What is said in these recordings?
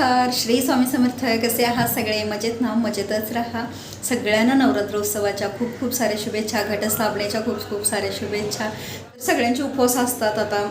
नमस्कार. श्री स्वामी समर्थ कसे आहात सगळे मजेत ना मजेतच राहा. सगळ्यांना नवरात्रोत्सवाच्या खूप खूप साऱ्या शुभेच्छा घटस्थापनेच्या खूप खूप साऱ्या शुभेच्छा. सगळ्यांचे उपवास असतात. आता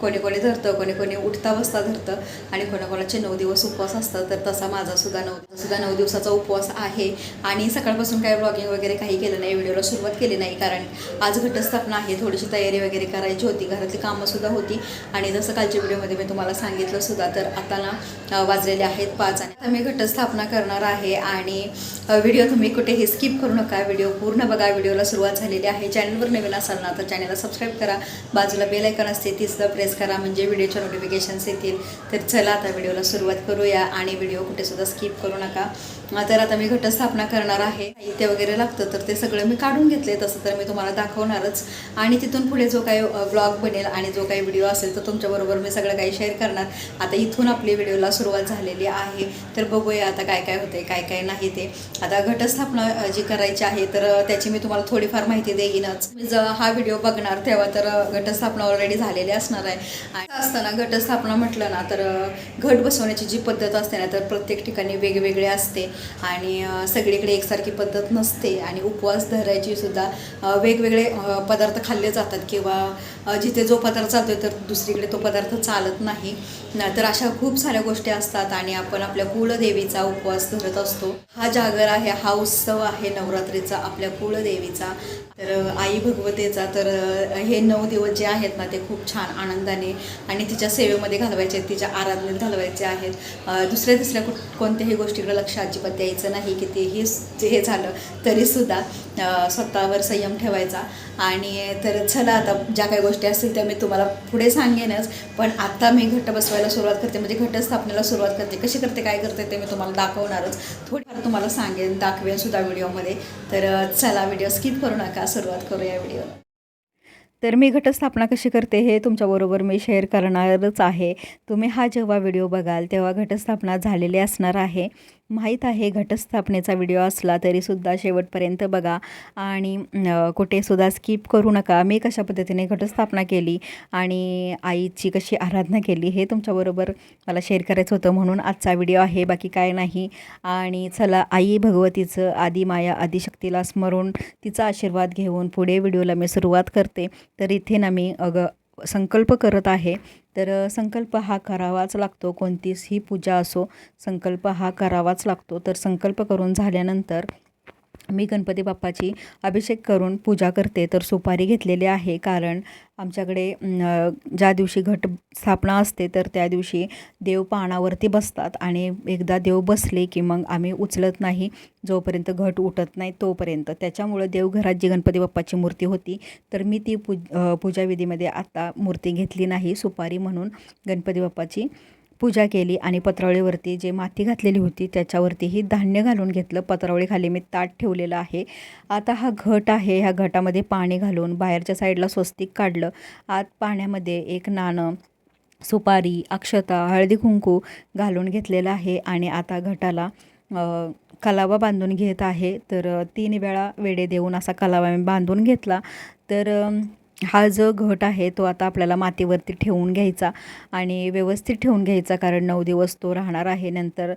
कोणी कोणी धरतं कोणी कोणी उठता बसता धरतं आणि कोणाकोणाचे नऊ दिवस उपवास असतात. तर तसा माझा सुद्धा नऊ सुद्धा नऊ दिवसाचा उपवास आहे. आणि सकाळपासून काही ब्लॉगिंग वगैरे काही केलं नाही. व्हिडिओला सुरुवात केली नाही. कारण आज घटस्थापना आहे. थोडीशी तयारी वगैरे करायची होती. घरातली कामंसुद्धा होती. आणि जसं कालच्या व्हिडिओमध्ये मी तुम्हाला सांगितलं सुद्धा तर आता ना वाजलेले आहेत पाच आणि आता मी घटस्थापना करणार आहे. आणि व्हिडिओ तुम्ही कुठेही स्किप करू नका. व्हिडिओ पूर्ण बघा. व्हिडिओला सुरुवात झालेली आहे. चॅनलवर नवीन असाल ना तर चॅनलला सबस्क्राईब करा. बाजूला बेल ऐकन असते ती सुद्धा प्रेस करा. म्हणजे व्हिडिओच्या नोटिफिकेशन्स येतील. तर चला आता व्हिडिओला सुरुवात करूया. आणि व्हिडिओ कुठे सुद्धा स्किप करू नका. तर आता मी घटस्थापना करणार आहे. साहित्य वगैरे लागतं तर ते सगळं मी काढून घेतले तसं तर मी तुम्हाला दाखवणारच. आणि तिथून पुढे जो काही ब्लॉग बनेल आणि जो काही व्हिडिओ असेल तर तुमच्याबरोबर मी सगळं काही शेअर करणार. आता इथून आपली व्हिडिओला सुरुवात झालेली आहे. तर बघूया आता काय काय होते काय काय नाही ते. आता घटस्थापना जी करायची आहे तर त्याची मी तुम्हाला थोडीफार माहिती देईनच. मी जेव्हा हा व्हिडिओ बघणार तेव्हा तर घटस्थापना ऑलरेडी झालेली असणार आहे. आणि असताना घटस्थापना म्हटलं ना तर घट बसवण्याची जी पद्धत असते ना तर प्रत्येक ठिकाणी वेगवेगळी असते. आणि सगळीकडे एकसारखी पद्धत नसते आणि उपवास धरायची सुद्धा वेगवेगळे पदार्थ खाल्ले जातात किंवा जिथे जो पदार्थ चालतोय तर दुसरीकडे तो पदार्थ चालत नाही. तर अशा खूप साऱ्या गोष्टी असतात आणि आपण आपल्या कुलदेवीचा उपवास धरत असतो. हा जागर आहे हा उत्सव आहे नवरात्रीचा आपल्या कुलदेवीचा तर आई भगवतेचा तर हे नऊ दिवस जे आहेत ना ते खूप छान आनंदाने आणि तिच्या सेवेमध्ये घालवायचे आहेत तिच्या आराधनेत घालवायचे आहेत. दुसऱ्या दुसऱ्या कुठ कोणत्याही गोष्टीकडे लक्ष अजिबात द्यायचं नाही कितीही हे झालं तरीसुद्धा स्वतःवर संयम ठेवायचा. आणि तर चला आता ज्या काही गोष्टी असतील त्या मी तुम्हाला पुढे सांगेनच. पण आता मी घट बसवायला सुरुवात करते म्हणजे घटस्थापनेला सुरुवात करते. कशी करते काय करते ते मी तुम्हाला दाखवणारच. थोडीफार तुम्हाला सांगेन दाखवेन सुद्धा व्हिडिओमध्ये. तर चला व्हिडिओ स्किप करू नका सुरुवात करूया व्हिडिओ. तर मी घटस्थापना कशी करते हे तुमच्याबरोबर मी शेअर करणारच आहे. तुम्ही हा जेव्हा व्हिडिओ बघाल तेव्हा घटस्थापना झालेली असणार आहे. माहीत आहे घटस्थापनेचा व्हिडिओ असला तरीसुद्धा शेवटपर्यंत बघा. आणि कुठेसुद्धा स्किप करू नका. मी कशा पद्धतीने घटस्थापना केली आणि आईची कशी आराधना केली हे तुमच्याबरोबर मला शेअर करायचं होतं म्हणून आजचा व्हिडिओ आहे बाकी काय नाही. आणि चला आई भगवतीचं आदी माया आदिशक्तीला स्मरून तिचा आशीर्वाद घेऊन पुढे व्हिडिओला मी सुरुवात करते. तर इथे ना मी अग संकल्प करत आहे. तर संकल्प हा करावाच लागतो. कोणतीच ही पूजा असो संकल्प हा करावाच लागतो. तर संकल्प करून झाल्यानंतर मी गणपती बाप्पाची अभिषेक करून पूजा करते तर सुपारी घेतलेली आहे. कारण आमच्याकडे ज्या दिवशी घट स्थापना असते तर त्या दिवशी देव पानावरती बसतात आणि एकदा देव बसले की मग आम्ही उचलत नाही. जोपर्यंत घट उठत नाही तोपर्यंत. त्याच्यामुळं देवघरात जी गणपती बाप्पाची मूर्ती होती तर मी ती पूज पूजाविधीमध्ये आता मूर्ती घेतली नाही सुपारी म्हणून गणपती बाप्पाची. पूजा केली आणि पत्रावळीवरती जे माती घातलेली होती त्याच्यावरतीही धान्य घालून घेतलं. पत्रावळीखाली मी ताट ठेवलेलं आहे. आता हा घट आहे. ह्या घटामध्ये पाणी घालून बाहेरच्या साईडला स्वस्तिक काढलं. आत पाण्यामध्ये एक नाणं सुपारी अक्षता हळदी कुंकू घालून घेतलेलं आहे आणि आता घटाला कलावा बांधून घेत आहे. तर तीन वेळा वेडे देऊन असा कलावा मी बांधून घेतला. तर हा जो घट आहे तो आता आपल्याला मातीवरती ठेवून घ्यायचा आणि व्यवस्थित ठेवून घ्यायचा कारण नऊ दिवस तो राहणार आहे. नंतर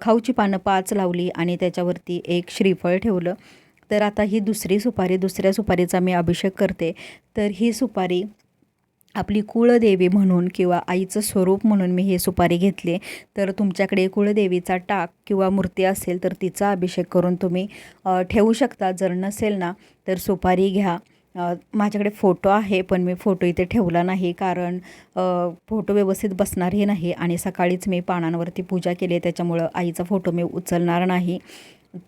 खाऊची पानं पाच लावली आणि त्याच्यावरती एक श्रीफळ ठेवलं. तर आता ही दुसरी सुपारी दुसऱ्या सुपारीचा मी अभिषेक करते. तर ही सुपारी आपली कुळदेवी म्हणून किंवा आईचं स्वरूप म्हणून मी हे सुपारी घेतले. तर तुमच्याकडे कुळदेवीचा टाक किंवा मूर्ती असेल तर तिचा अभिषेक करून तुम्ही ठेवू शकता. जर नसेल ना तर सुपारी घ्या. माझ्याकडे फोटो आहे पण मी फोटो इथे ठेवला नाही कारण फोटो व्यवस्थित बसणारही नाही आणि सकाळीच मी पानांवरती पूजा केली आहे त्याच्यामुळं आईचा फोटो मी उचलणार नाही.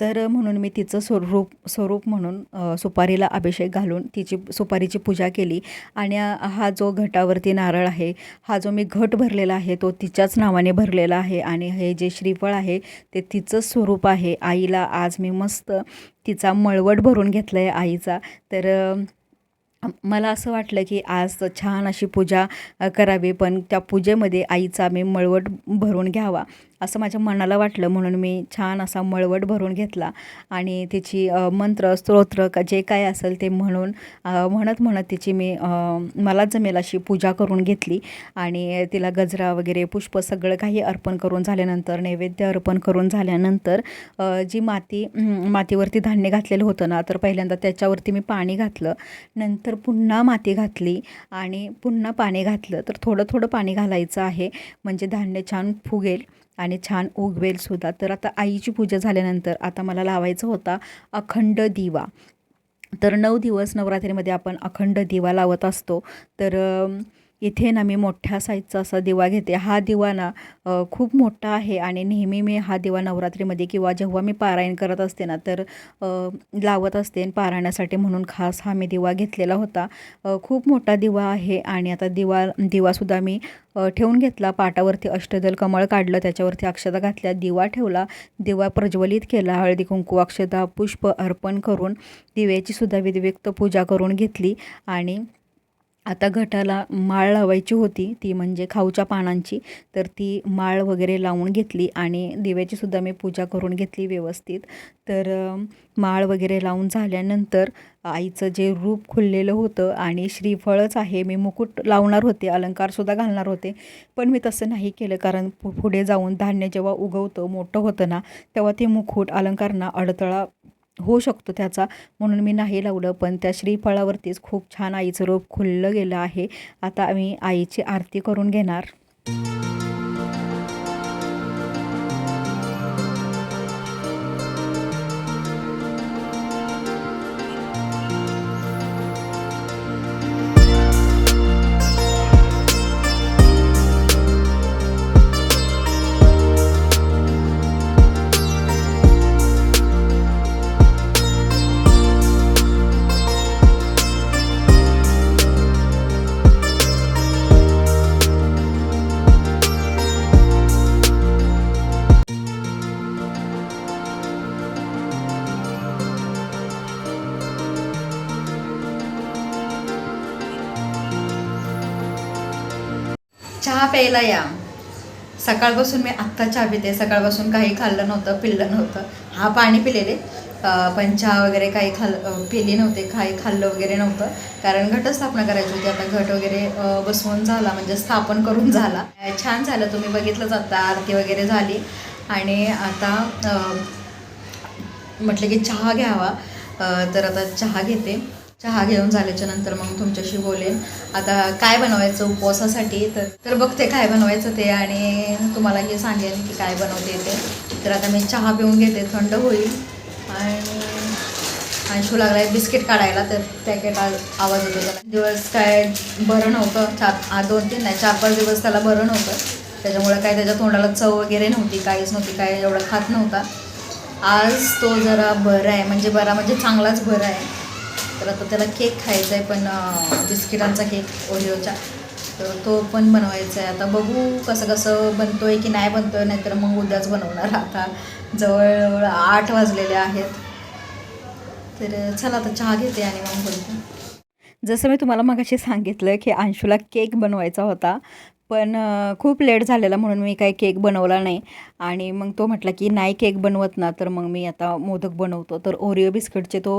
तर म्हणून मी तिचं स्वरूप स्वरूप म्हणून सुपारीला अभिषेक घालून तिची सुपारीची पूजा केली. आणि हा जो घटावरती नारळ आहे हा जो मी घट भरलेला आहे तो तिच्याच नावाने भरलेला आहे. आणि हे जे श्रीफळ आहे ते तिचंच स्वरूप आहे. आईला आज मी मस्त तिचा मळवट भरून घेतला आहे आईचा. तर मला असं वाटलं की आज छान अशी पूजा करावी. पण त्या पूजेमध्ये आईचा मी मळवट भरून घ्यावा. असं माझ्या मनाला वाटलं. म्हणून मी छान असा मळवट भरून घेतला. आणि तिची मंत्र स्तोत्र का जे काय असेल ते म्हणून म्हणत म्हणत तिची मी मला जमेल अशी पूजा करून घेतली. आणि तिला गजरा वगैरे पुष्प सगळं काही अर्पण करून झाल्यानंतर नैवेद्य अर्पण करून झाल्यानंतर जी माती मातीवरती धान्य घातलेलं होतं ना तर पहिल्यांदा त्याच्यावरती मी पाणी घातलं. नंतर पुन्हा माती घातली आणि पुन्हा पाणी घातलं. तर थोडं थोडं पाणी घालायचं आहे. म्हणजे धान्य छान फुगेल. आणि छान उगवेल सुद्धा. तर आता आईची पूजा झाल्यानंतर आता मला लावायचा होता अखंड दिवा. तर नऊ दिवस नवरात्रीमध्ये आपण अखंड दिवा लावत असतो. तर इथे ना मी मोठ्या साईजचा असा दिवा घेते. हा दिवा ना खूप मोठा आहे आणि नेहमी मी हा दिवा नवरात्रीमध्ये किंवा जेव्हा मी पारायण करत असते ना तर लावत असते आणि पारायणासाठी म्हणून खास हा मी दिवा घेतलेला होता. खूप मोठा दिवा आहे आणि आता दिवा दिवासुद्धा मी ठेवून घेतला. पाटावरती अष्टदल कमळ काढलं त्याच्यावरती अक्षता घातल्या दिवा ठेवला. दिवा प्रज्वलित केला हळदी कुंकू अक्षता पुष्प अर्पण करून दिव्याची सुद्धा पूजा करून घेतली आणि आता घटाला माळ लावायची होती ती म्हणजे खाऊच्या पानांची. तर ती माळ वगैरे लावून घेतली आणि दिव्याचीसुद्धा मी पूजा करून घेतली व्यवस्थित. तर माळ वगैरे लावून झाल्यानंतर आईचं जे रूप खुललेलं होतं आणि श्रीफळच आहे मी मुकुट लावणार होते अलंकारसुद्धा घालणार होते. पण मी तसं नाही केलं कारण पु पुढे जाऊन धान्य जेव्हा उगवतं मोठं होतं ना तेव्हा ते मुकुट अलंकारना अडथळा होऊ शकतो त्याचा. म्हणून मी नाही लावलं पण त्या श्रीफळावरतीच खूप छान आईचं रोप खुललं गेलं आहे. आता मी आईची आरती करून घेणार. चहा प्यायला या. सकाळपासून मी आत्ता चहा पिते सकाळपासून काही खाल्लं नव्हतं पिल्लं नव्हतं. हा पाणी पिलेले. पण चहा वगैरे काही खाल पिली नव्हते काही खाल्लं वगैरे नव्हतं. कारण घटस्थापना करायची होती. आता घट वगैरे बसवून झाला म्हणजे स्थापन करून झाला. छान झालं. तुम्ही बघितलंच आता आरती वगैरे झाली. आणि आता म्हटलं की चहा घ्यावा. तर आता चहा घेते. चहा घेऊन झाल्याच्यानंतर मग तुमच्याशी बोलेन. आता काय बनवायचं उपवासासाठी? तर तर बघते काय बनवायचं ते आणि तुम्हाला हे सांगेन की काय बनवते ते. तर आता मी चहा पिऊन घेते थंड होईल. आणि अंशू लागलाय बिस्किट काढायला तर पॅकेट आवाज होतो त्याला. दिवस काय बरं नव्हतं. चार दोन तीन नाही चार पाच दिवस त्याला बरं नव्हतं. त्याच्यामुळे काय त्याच्या तोंडाला चव वगैरे नव्हती काहीच नव्हती काय एवढं खात नव्हता. आज तो जरा बरा आहे म्हणजे बरा म्हणजे चांगलाच बरा आहे. तर आता त्याला केक खायचा आहे पण बिस्किटांचा केक ओरिओचा. तर तो पण बनवायचा आहे आता बघू कसं कसं बनतो आहे की नाही बनतो आहे नाहीतर मग उद्याच बनवणार आता. जवळ आठ वाजलेले आहेत. तर चला आता चहा घेते आणि मग बोलते. जसं मी तुम्हाला मगाशी सांगितलं की अंशूला केक बनवायचा होता पण खूप लेट झालेला म्हणून मी काही केक बनवला नाही. आणि मग तो म्हटला की नाही केक बनवत ना. तर मग मी आता मोदक बनवतो. तर ओरिओ बिस्किटचे तो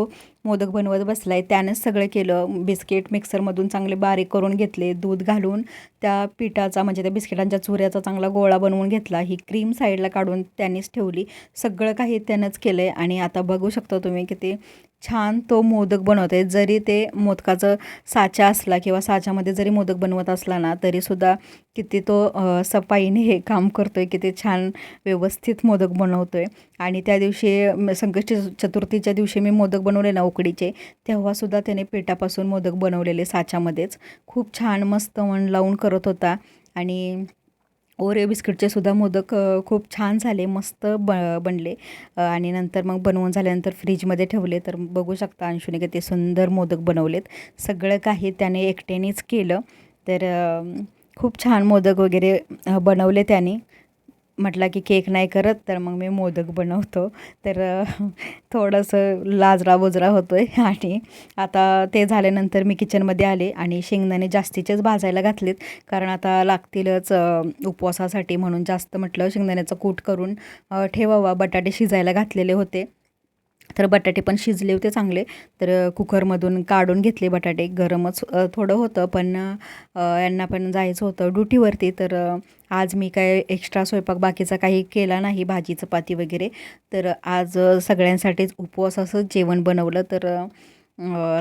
मोदक बनवत बसला आहे त्यानंच सगळं केलं. बिस्किट मिक्सरमधून चांगले बारीक करून घेतले. दूध घालून त्या पिठाचा म्हणजे त्या बिस्किटांच्या चुऱ्याचा चांगला गोळा बनवून घेतला. ही क्रीम साईडला काढून त्यांनीच ठेवली. सगळं काही त्यानंच केलं आहे आणि आता बघू शकता तुम्ही की ते छान तो मोदक बनवते जरी ते मोदकाचं साचा असला किंवा साच्यामध्ये जरी मोदक बनवत असला ना तरीसुद्धा किती तो सफाईने हे काम करतो आहे किती छान व्यवस्थित मोदक बनवतो आहे आणि त्या दिवशी म, संकष्टी चतुर्थीच्या दिवशी मी मोदक बनवले ना उकडीचे तेव्हासुद्धा त्याने पिठापासून मोदक बनवलेले साच्यामध्येच. खूप छान मस्त मन लावून करत होता. आणि ओरिओ बिस्किटचे सुद्धा मोदक खूप छान झाले मस्त ब बनले. आणि नंतर मग बनवून झाल्यानंतर फ्रीजमध्ये ठेवले. तर बघू शकता अंशुने किती सुंदर मोदक बनवलेत. सगळं काही त्याने एकट्यानेच केलं. तर खूप छान मोदक वगैरे बनवले त्याने. म्हटला की केक नाही करत तर मग मी मोदक बनवतो. तर थोडंसं लाजरा बुजरा होतो आहे आणि आता ते झाल्यानंतर मी किचनमध्ये आले आणि शेंगदाणे जास्तीचेच भाजायला घातलेत. कारण आता लागतीलच उपवासासाठी म्हणून जास्त म्हटलं शेंगदाण्याचं कूट करून ठेवावा. बटाटे शिजायला घातलेले होते. तर बटाटे पण शिजले होते चांगले. तर कुकरमधून काढून घेतले बटाटे. गरमच थोडं होतं पण यांना पण जायचं होतं ड्युटीवरती. तर आज मी काय एक्स्ट्रा स्वयंपाक बाकीचा काही केला नाही भाजी चपाती वगैरे. तर आज सगळ्यांसाठीच उपवास असं जेवण बनवलं. तर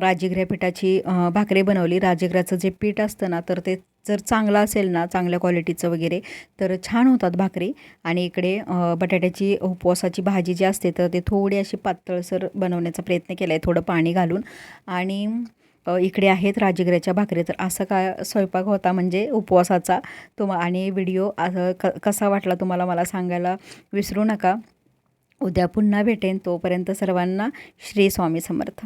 राजगिऱ्या पिठाची भाकरी बनवली. राजगिऱ्याचं जे पीठ असतं ना तर ते जर चांगलं असेल ना चांगल्या क्वालिटीचं वगैरे तर छान होतात भाकरी. आणि इकडे बटाट्याची उपवासाची भाजी जी असते तर ते थोडी अशी पातळसर बनवण्याचा प्रयत्न केला आहे थोडं पाणी घालून. आणि इकडे आहेत राजगिऱ्याच्या भाकरी. तर असं काय स्वयंपाक होता म्हणजे उपवासाचा. तुम आणि व्हिडिओ क कसा वाटला तुम्हाला मला सांगायला विसरू नका. उद्या पुन्हा भेटेन. तोपर्यंत सर्वांना श्री स्वामी समर्थ.